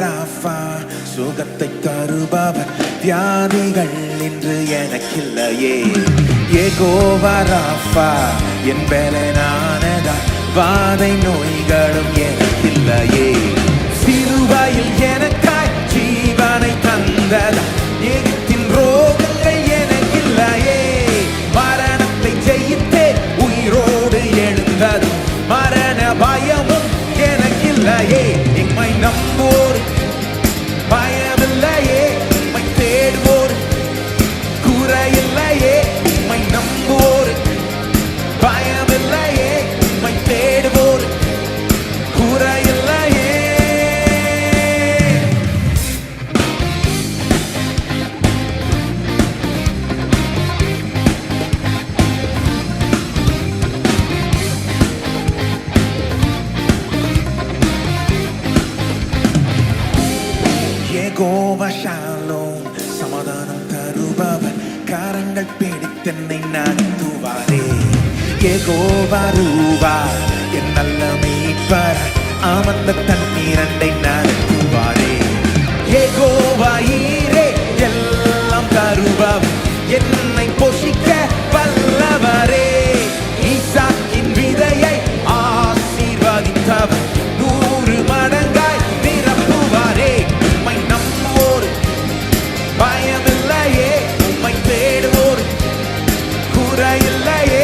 ராஃபா சுகத்தை தருபவர் வியாதிகள் இன்று எனக்கில்லையே. ஏகோவராஃபா என் பலனானதா வாதை நோய்களும் எனக்கில்லையே. சிறுவாயில் எனக்காய் ஜீவனை தந்ததா எகிப்தின் ரோகங்கள் எனக்கில்லையே. மரணத்தை ஜெயித்தே உயிரோடு எழுந்தது மரண பயமும் எனக்கில்லையே. எம்மை நம்போ ஷாலோம். சமாதானம் தருபவன் கரங்கள் பிடித்தென்னை நான் தூவாரே கேகோவாரூவா என் நல்ல மீட்பார். ஆமந்த தண்ணீரண்டை நான் தூவாரே ஏகோவாயிரே எல்லாம் தருபவன் என்னை பொஷிக்க You lay it.